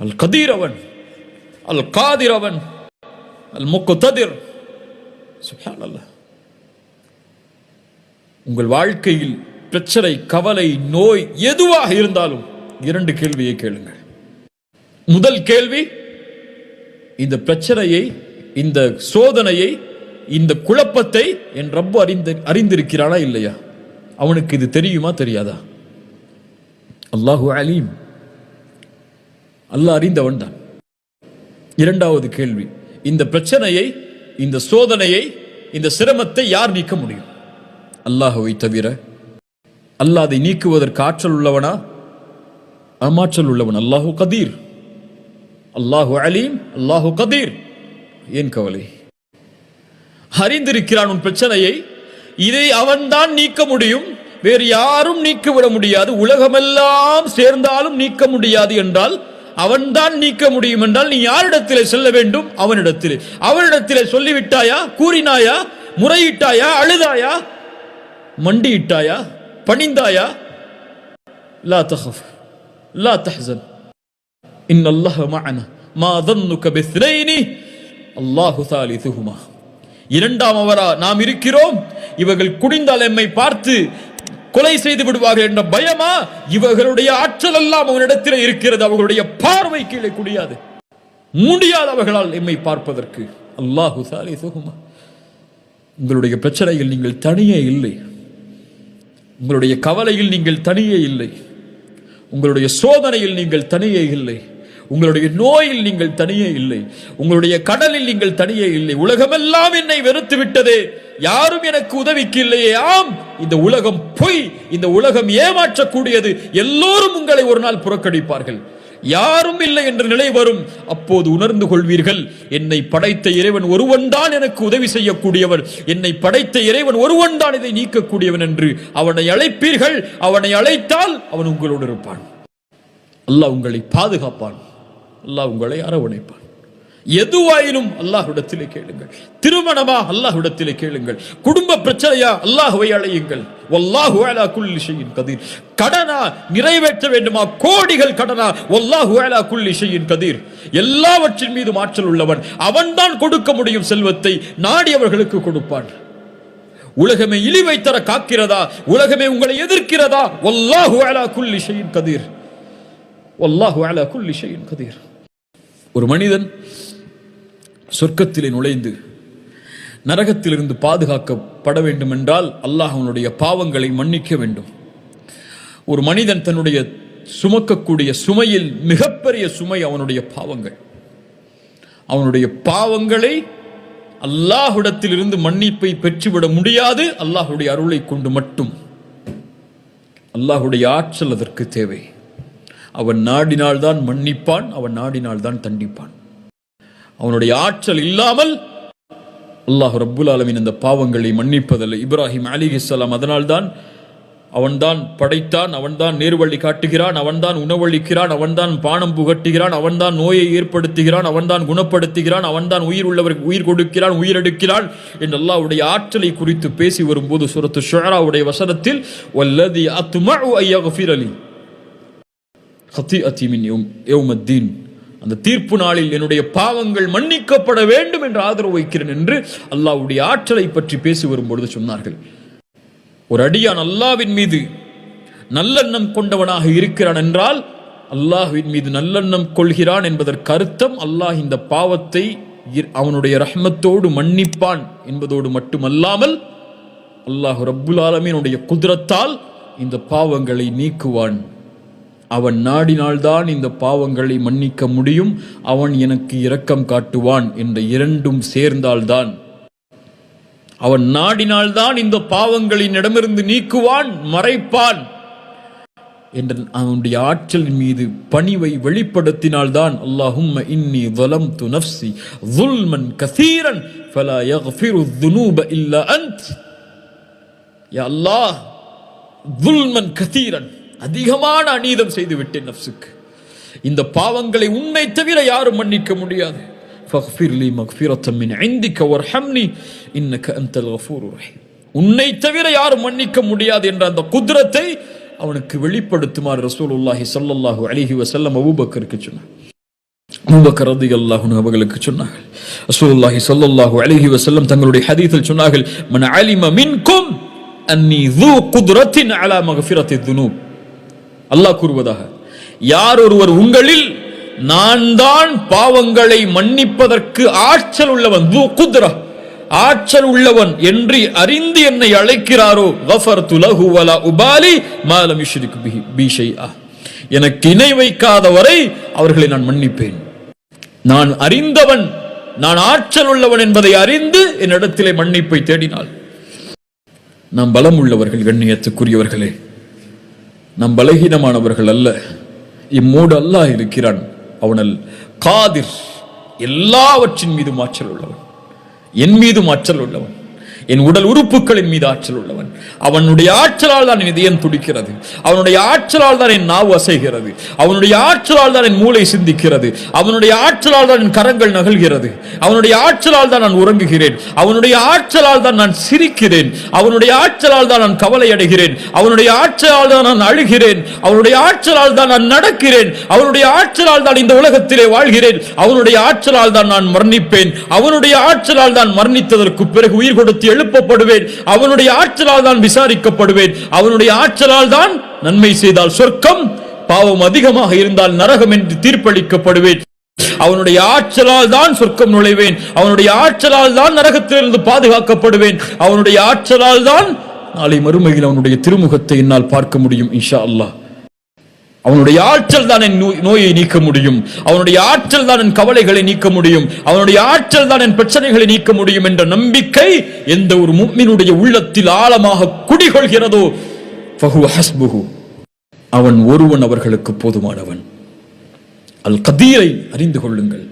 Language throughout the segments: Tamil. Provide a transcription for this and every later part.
அல் கதீர் அவன். அல் காதிர் அவன். அல் முக்குததிர் அல்ல உங்கள் வாழ்க்கையில் பிரச்சனை கவலை நோய் எதுவாக இருந்தாலும் இரண்டு கேள்வியை கேளுங்கள். முதல் கேள்வி இந்த பிரச்சனையை இந்த சோதனையை இந்த குழப்பத்தை என் ரப்பு அறிந்து அறிந்திருக்கிறானா இல்லையா? அவனுக்கு இது தெரியுமா தெரியாதா? அல்லாஹு அலீம். அல்லாஹ் அறிந்தவன் தான். இரண்டாவது கேள்வி இந்த பிரச்சனையை இந்த சோதனையை இந்த சிரமத்தை யார் நீக்க முடியும்? அல்லாஹுவை தவிர அல்லாஹ் அதை நீக்குவதற்கு ஆற்றல் உள்ளவனா? அமாற்றல் உள்ளவன் அல்லாஹு கதீர். அல்லாஹு அலீம் அல்லாஹு கதீர். ஏன் கவலை? அறிந்திருக்கிறான் உன் பிரச்சனையை இதை அவன்தான் நீக்க முடியும். வேறு யாரும் நீக்கிவிட முடியாது. உலகமெல்லாம் சேர்ந்தாலும் நீக்க முடியாது என்றால் அவன்தான் நீக்க முடியும் என்றால் நீ யாரிடத்திலே செல்ல வேண்டும்? அவனிடத்திலே. அவனிடத்திலே சொல்லிவிட்டாயா? கூறினாயா? முறையிட்டாயா? அழுதாயா? மண்டியிட்டாயா? பணிந்தாயா? லா தஹஃப். லா தஹ்சன். இன் அல்லாஹ் மஅனா. மா தன்னுக பிஸ்ரைனி அல்லாஹு இரண்டாம் அவரா நாம் இருக்கிறோம். இவர்கள் குடிந்தால் எம்மை பார்த்து கொலை செய்து விடுவார்கள் என்ற பயமா இவர்களுடைய ஆற்றல் எல்லாம் அவனிடத்தில் இருக்கிறது. அவர்களுடைய பார்வை கீழே குடியாது முடியாது அவர்களால் எம்மை பார்ப்பதற்கு. அல்லாஹு சாலிசுகுமா உங்களுடைய பிரச்சனையில் நீங்கள் தனியே இல்லை. உங்களுடைய கவலையில் நீங்கள் தனியே இல்லை. உங்களுடைய சோதனையில் நீங்கள் தனியே இல்லை. உங்களுடைய நோயில் நீங்கள் தனியே இல்லை. உங்களுடைய கடலில் நீங்கள் தனியே இல்லை. உலகமெல்லாம் என்னை வெறுத்து விட்டதே யாரும் எனக்கு உதவிக்கு இல்லையே ஆம் இந்த உலகம் பொய் இந்த உலகம் ஏமாற்றக்கூடியது. எல்லோரும் உங்களை ஒரு நாள் புறக்கணிப்பார்கள். யாரும் இல்லை என்ற நிலை வரும். அப்போது உணர்ந்து கொள்வீர்கள் என்னை படைத்த இறைவன் ஒருவன் தான் எனக்கு உதவி செய்யக்கூடியவன். என்னை படைத்த இறைவன் ஒருவன் தான் இதை நீக்கக்கூடியவன் என்று அவனை அழைப்பீர்கள். அவனை அழைத்தால் அவன் உங்களோடு இருப்பான். அல்லாஹ் உங்களை பாதுகாப்பான். அல்லாஹ் உங்களை அரவணைப்பான். எதுவாயினும் அல்லாஹுடத்திலே கேளுங்கள். திருமணமா அல்லாஹுடத்திலே கேளுங்கள். குடும்ப பிரச்சனையா அல்லாஹுவை அழையுங்கள். வல்லாஹு அலா குல்லி ஷையின் கதீர். கடனா நிறைவேற்ற வேண்டுமா? கோடிகள் கடனா? ஒல்லாஹு அலா குல்லி ஷையின் கதீர். எல்லாவற்றின் மீது ஆற்றல் உள்ளவன் அவன்தான் கொடுக்க முடியும் செல்வத்தை நாடியவர்களுக்கு கொடுப்பான். உலகமே இழிவை தர காக்கிறதா? உலகமே உங்களை எதிர்க்கிறதா? ஒல்லாஹு அலா குல்லி ஷையின் கதீர். வல்லாஹு அலா குல்லி ஷையின் கதீர். ஒரு மனிதன் சொர்க்கத்திலே நுழைந்து நரகத்திலிருந்து பாதுகாக்கப்பட வேண்டும் என்றால் அல்லாஹ் அவனுடைய பாவங்களை மன்னிக்க வேண்டும். ஒரு மனிதன் தன்னுடைய சுமக்கக்கூடிய சுமையில் மிகப்பெரிய சுமை அவனுடைய பாவங்கள். அவனுடைய பாவங்களை அல்லாஹ்விடத்திலிருந்து மன்னிப்பை பெற்றுவிட முடியாது அல்லாஹுடைய அருளை கொண்டு மட்டும். அல்லாஹுடைய ஆற்றல் அதற்கு தேவை. அவன் நாடினால்தான் மன்னிப்பான் அவன் நாடினால்தான் தண்டிப்பான். அவனுடைய ஆற்றல் இல்லாமல் அல்லாஹ் ரப்புல் ஆலமின் அந்த பாவங்களை மன்னிப்பதில்லை. இப்ராஹிம் அலி இஸ்லாம் அதனால்தான் அவன்தான் படைத்தான் அவன்தான் நேர்வழி காட்டுகிறான் அவன்தான் உணவளிக்கிறான் அவன்தான் பானம் புகட்டுகிறான் அவன்தான் நோயை ஏற்படுத்துகிறான் அவன்தான் குணப்படுத்துகிறான் அவன்தான் உயிர் உள்ளவருக்கு உயிர் கொடுக்கிறான் உயிரெடுக்கிறான் என்று அல்லாவுடைய ஆற்றலை குறித்து பேசி வரும்போது சுரத்து ஷுராவுடைய வசனத்தில் வல்லதி ஐயா ஐயஃபிர் அலி ஹத்தி அத்தீமின் யௌம் யௌமத்தீன். அந்த தீர்ப்பு நாளில் என்னுடைய பாவங்கள் மன்னிக்கப்பட வேண்டும் என்று ஆதரவு வைக்கிறேன் என்று அல்லாஹ்வுடைய ஆற்றலை பற்றி பேசி வரும்பொழுது சொன்னார்கள். ஒரு அடியான் அல்லாவின் மீது நல்லெண்ணம் கொண்டவனாக இருக்கிறான் என்றால் அல்லாஹ்வின் மீது நல்லெண்ணம் கொள்கிறான் என்பதற்கு அர்த்தம் அல்லாஹ் இந்த பாவத்தை அவனுடைய ரஹ்மத்தோடு மன்னிப்பான் என்பதோடு மட்டுமல்லாமல் அல்லாஹ் ரப்புல் ஆலமீனுடைய குதிரத்தால் இந்த பாவங்களை நீக்குவான். அவன் நாடினால்தான் இந்த பாவங்களை மன்னிக்க முடியும். அவன் எனக்கு இரக்கம் காட்டுவான் என்ற இரண்டும் சேர்ந்தால்தான். அவன் நாடினால்தான் இந்த பாவங்களின் இடமிருந்து நீக்குவான் மறைப்பான். என்ற அவனுடைய ஆற்றலின் மீது பணிவை வெளிப்படுத்தினால்தான் அல்லாஹும் இன்னி வலம் து நஃப்சி துல்மன் கசீரன் ஃபலா யஃபிரு துனூப இல்ல அந்த் யா அல்லாஹ் துல்மன் கசீரன். அதிகமான அநீதம் செய்துவிட்டேன் நப்சுக்கு இந்த பாவங்களை உன்னை தவிர யாரும் மன்னிக்க முடியாது. ஃபக்ஃபிர் லி மக்ஃபிரத்தம் மின் ஐந்திக்க ஒரு ஹம்னி இன்னக்க அந்தல் கஃபூர் ரஹீம். உன்னை தவிர யாரும் மன்னிக்க முடியாது என்ற அந்த குதிரத்தை அவனுக்கு வெளிப்படுத்துமாறு ரசூலுல்லாஹி சல்லல்லாஹு அலிஹி வசல்லம் அபூபக்கருக்கு சொன்னான் அபூபக்கர் ரதி அல்லாஹுன் அவர்களுக்கு சொன்னார்கள். ரசூலுல்லாஹி சல்லல்லாஹு அலிஹி வசல்லம் தங்களுடைய ஹதீத்தில் சொன்னார்கள் மன அலிம மின்கும் அன்னி து குதிரத்தின் அலா மகஃபிரத்தி துனூப். அல்லாஹ் கூறுவதாக யார் ஒருவர் உங்களில் நான் தான் பாவங்களை மன்னிப்பதற்கு ஆற்றல் உள்ளவன்? குத்ரா. ஆற்றல் உள்ளவன் என்று அறிந்து என்னை அழைக்கிறாரோ கஃபர் துலகு வலா உபாலி மாலம் பீஷையா எனக்கு இணை வைக்காத வரை அவர்களை நான் மன்னிப்பேன். நான் அறிந்தவன் நான் ஆற்றல் உள்ளவன் என்பதை அறிந்து என்னிடத்திலே மன்னிப்பை தேடினாள் நாம் பலம் உள்ளவர்கள் கண்ணியத்துக்குரியவர்களே. நாம் பலகீனமானவர்கள் அல்ல. இம்மூடு அல்லாஹ் இருக்கிறான். அவனல் காதிர். எல்லாவற்றின் மீதும் ஆற்றல் உள்ளவன். என் மீதும் ஆற்றல் உள்ளவன். என் உடல் உறுப்புகளின் மீது ஆற்றல் உள்ளவன் அவனுடைய ஆற்றலால் தான் என் இதயம் துடிக்கிறது அவனுடைய ஆற்றலால் தான் என் நாவு அசைகிறது அவனுடைய ஆற்றலால் தான் என் மூளை சிந்திக்கிறது அவனுடைய ஆற்றலால் தான் என் கரங்கள் நகழ்கிறது அவனுடைய ஆற்றலால் தான் நான் உறங்குகிறேன் அவனுடைய ஆற்றலால் தான் நான் சிரிக்கிறேன் அவனுடைய ஆற்றலால் தான் நான் கவலை அடைகிறேன் அவனுடைய ஆற்றலால் தான் நான் அழுகிறேன் அவனுடைய ஆற்றலால் தான் நான் நடக்கிறேன் அவனுடைய ஆற்றலால் தான் இந்த உலகத்திலே வாழ்கிறேன் அவனுடைய ஆற்றலால் தான் நான் மரணிப்பேன் அவனுடைய ஆற்றலால் தான் மரணித்ததற்கு பிறகு உயிர் கொடுத்து எழுப்பப்படுவேன். அவனுடைய ஆற்றலால் தான் விசாரிக்கப்படுவேன். அவனுடைய ஆற்றலால் தான் நன்மை செய்தால் சொர்க்கம் பாவம் அதிகமாக இருந்தால் நரகம் என்று தீர்ப்பளிக்கப்படுவேன். அவனுடைய ஆற்றலால் தான் சொர்க்கம் நுழைவேன். அவனுடைய ஆற்றலால் தான் நரகத்திலிருந்து பாதுகாக்கப்படுவேன். அவனுடைய ஆற்றலால் தான் நாளை மறுமையில் அவனுடைய திருமுகத்தை என்னால் பார்க்க முடியும் இன்ஷா அல்லாஹ். அவனுடைய ஆற்றல் தான் என் நோய்- நோயை நீக்க முடியும். அவனுடைய ஆற்றல் தான் என் கவலைகளை நீக்க முடியும். அவனுடைய ஆற்றல் தான் என் பிரச்சனைகளை நீக்க முடியும் என்ற நம்பிக்கை எந்த ஒரு முக்மினுடைய உள்ளத்தில் ஆழமாக குடிகொள்கிறதோ அவன் ஒருவன் அவர்களுக்கு போதுமானவன். அல் கதீரை அறிந்து கொள்ளுங்கள்.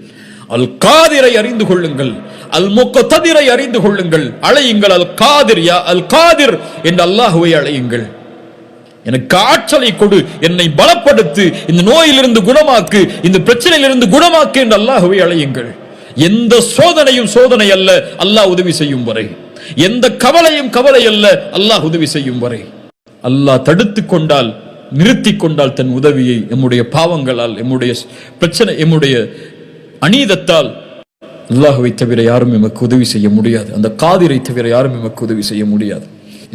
அல் காதிரை அறிந்து கொள்ளுங்கள். அல் முக்கதிரை அறிந்து கொள்ளுங்கள். அழையுங்கள் அல் காதிர் யா அல் காதிர் என்று அல்லாஹுவை அழையுங்கள். எனக்கு ஆற்றலை கொடு என்னை பலப்படுத்து இந்த நோயிலிருந்து குணமாக்கு இந்த பிரச்சனையிலிருந்து குணமாக்கு என்று அல்லாஹுவை அழையுங்கள். எந்த சோதனையும் சோதனை அல்ல அல்லாஹ் உதவி செய்யும் வரை. எந்த கவலையும் கவலை அல்ல அல்லாஹ் உதவி செய்யும் வரை. அல்லாஹ் தடுத்து கொண்டால் நிறுத்தி கொண்டால் தன் உதவியை எம்முடைய பாவங்களால் எம்முடைய பிரச்சனை எம்முடைய அநீதத்தால் அல்லாஹுவை தவிர யாரும் எமக்கு உதவி செய்ய முடியாது. அந்த காதிரை தவிர யாரும் எமக்கு உதவி செய்ய முடியாது.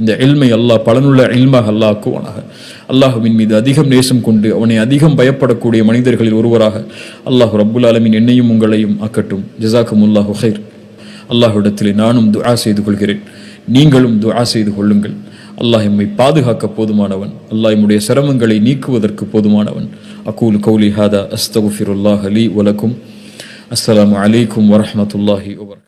இந்த எல்மை அல்லாஹ் பலனுள்ள எல்மாக அல்லாஹாக்குவானாக அல்லாஹுவின் மீது அதிகம் நேசம் கொண்டு அவனை அதிகம் பயப்படக்கூடிய மனிதர்களில் ஒருவராக அல்லாஹ் ரப்புல் ஆலமின் என்னையும் உங்களையும் ஆக்கட்டும். ஜசாக்கும் அல்லாஹு ஹைர் அல்லாஹுடத்திலே நானும் துஆ செய்து கொள்கிறேன். நீங்களும் துஆ செய்து கொள்ளுங்கள். அல்லாஹ் எம்மை பாதுகாக்க போதுமானவன். அல்லாஹ் எம்முடைய சிரமங்களை நீக்குவதற்கு போதுமானவன். அகூல் கௌலி ஹாதா அஸ்தகுஃபிருல்லாஹ் அலி வலக்கும் அஸ்லாம் அலைக்கும் வரமத்துல்லாஹி வபரகாத்துஹு